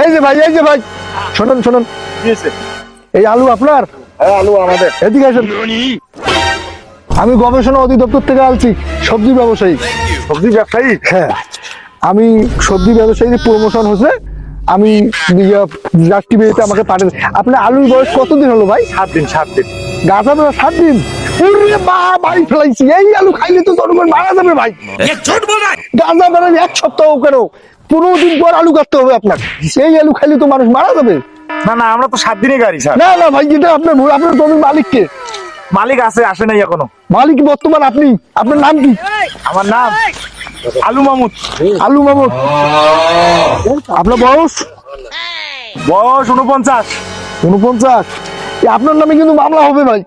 এই যে ভাই এই যে ভাই। শোনেন শোনেন। এই আলু আপনার? হ্যাঁ আলু আমাদের। এদিকে আসেন। আমি গবেষণা অধিদপ্তর থেকে আলছি সবজি ব্যবসায়ী। সবজি ব্যবসায়ী? হ্যাঁ। আমি সবজি ব্যবসায়ী প্রমোশন হচ্ছে আমি টিভিতে আমাকে পাঠান আপনার আলুর বয়স কতদিন হলো ভাই? সাত দিন সাত দিন। গাছা বেড়া সাত দিন? উরে বা বাড়ি ফেলাইছি। এই আলু খাইলে তো জনগণ মারা যাবে ভাই। গাঁজা বেড়া এক সপ্তাহ কেন? পনেরো দিন পর আলু কাটতে হবে আপনাকে। সেই আলু খাইলে তো মানুষ মারা যাবে। না না আমরা তো সাত দিনে গাড়ি স্যার। না না ভাই যেটা আপনার ভুল আপনার জমির মালিককে। মালিক আছে আসে নাই এখনও। মালিক বর্তমান আপনি আপনার নাম কি? আমার নাম আলু মামুদ। আলু মামুদ। আপনার বয়স? বয়স উনপঞ্চাশ উনপঞ্চাশ আপনার নামে কিন্তু মামলা হবে ভাই।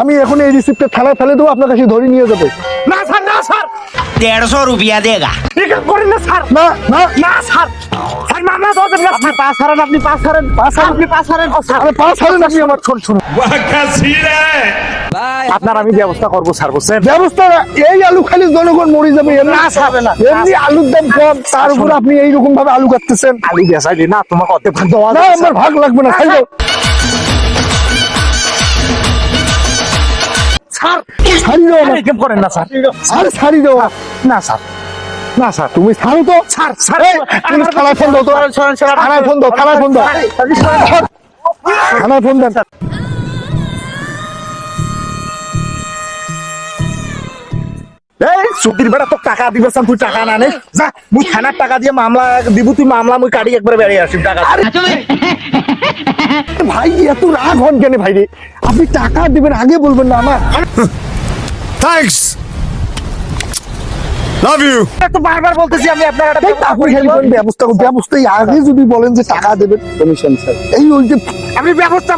আমি এখন এই রিসিপ্টটা থানায় ফেলে দেবো আপনার কাছে ধরে নিয়ে যাবে। না স্যার না স্যার। দেড়শো রুপিয়া দেগা। देगा করেন না স্যার। না না। না স্যার। স্যার মামলা তো দেবেন আপনি পাস হারান আপনি পাস হারান পাঁচ হাজার আপনি পাস হারান ও স্যার। আরে পাঁচ হাজার আপনি আমার শোন শুনুন। আপনার আমি ব্যবস্থা করব স্যার বুঝছেন? ব্যবস্থা এই আলু খালি জনগণ মরে যাবে এমনি না, স্যার, না, এমনি আলুর দাম কম তার উপর আপনি এইরকম ভাবে আলু কাটতেছেন। আলু বেসাইলি না তোমাকে অর্ধেক ভাগ দেওয়া না আমার ভাগ লাগবে না খাই স্যার। ছাড়ি দাও আমার করেন না স্যার। আরে ছাড়ি দাও না স্যার। না স্যার তুমি ছাড়ো তো। স্যার স্যার তুমি থানায় ফোন দাও তো। থানায় ফোন দাও থানায় ফোন দাও। থানায় ফোন দেন। এই বেড়া তো টাকা দিবে তুই টাকা না নে। যা মুই থানার টাকা দিয়ে মামলা দিব তুই মামলা মুই কাটি একবারে বেরিয়ে আসিম টাকা দিয়ে। ভাই এত রাগ হন কেন ভাই রে? আপনি টাকা দিবেন আগে বলবেন না আমার। Thanks. লাভ ইউ তো বারবার বলতেছি আমি আপনার একটা আপনি কোন ব্যবস্থা কোন ব্যবস্থাই আগে যদি বলেন যে টাকা দেবেন কমিশন স্যার এই ওই যে ব্যবস্থা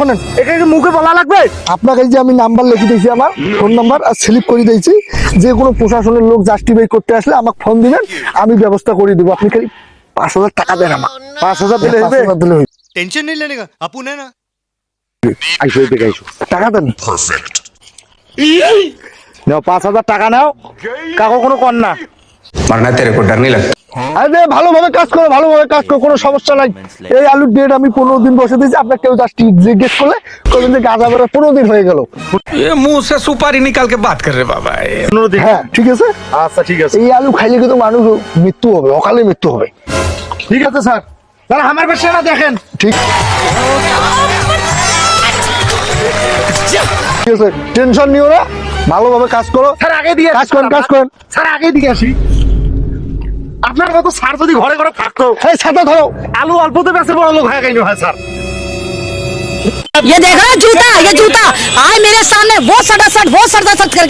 শুনেন এটা কি মুখে বলা লাগবে? আপনাকে যে আমি নাম্বার লিখে দিয়েছি আমার ফোন নাম্বার আর স্লিপ করে দিয়েছি। যে কোনো প্রশাসনের লোক জাস্টিফাই করতে আসলে আমাকে ফোন দিবেন আমি ব্যবস্থা করে দিব। আপনি খালি পাঁচ হাজার টাকা দেন আমার পাঁচ হাজার দিলে হবে। টেনশন আপু না। আইসো এদিকে আইসো। টাকা দেন। পারফেক্ট নাও পাঁচ হাজার টাকা নাও। কাকু কোনো কর না। মারনা তেরে কো আরে ভালোভাবে কাজ করো ভালোভাবে কাজ করো কোনো সমস্যা নাই। এই আলুর ডেট আমি পনেরো দিন বসে দিয়েছি আপনার কেউ জাস্ট জিজ্ঞেস করলে কবে যে গাঁজা বেরো পনেরো দিন হয়ে গেল। মুসে সুপারি নিকালকে বাত কর বাবা পনেরো দিন হ্যাঁ ঠিক আছে? আচ্ছা ঠিক আছে। এই আলু খাইলে কিন্তু মানুষ মৃত্যু হবে অকালে মৃত্যু হবে। ঠিক আছে স্যার। তাহলে আমার পাশে না দেখেন। ঠিক। ঠিক আছে টেনশন নিও না। ভালোভাবে কাজ করো স্যার আগে দিয়ে কাজ করেন, কাজ করেন। স্যার আগে দিয়ে আসি আপনার মতো স্যার যদি ঘরে ঘরে থাকতো এই ছাতা ধরো আলু অল্পতে বেঁচে বড় লোক হয়ে গেল হয় স্যার ये देखा ना जूता ये जूता आए मेरे सामने वो सटा सट वो सटा सट करके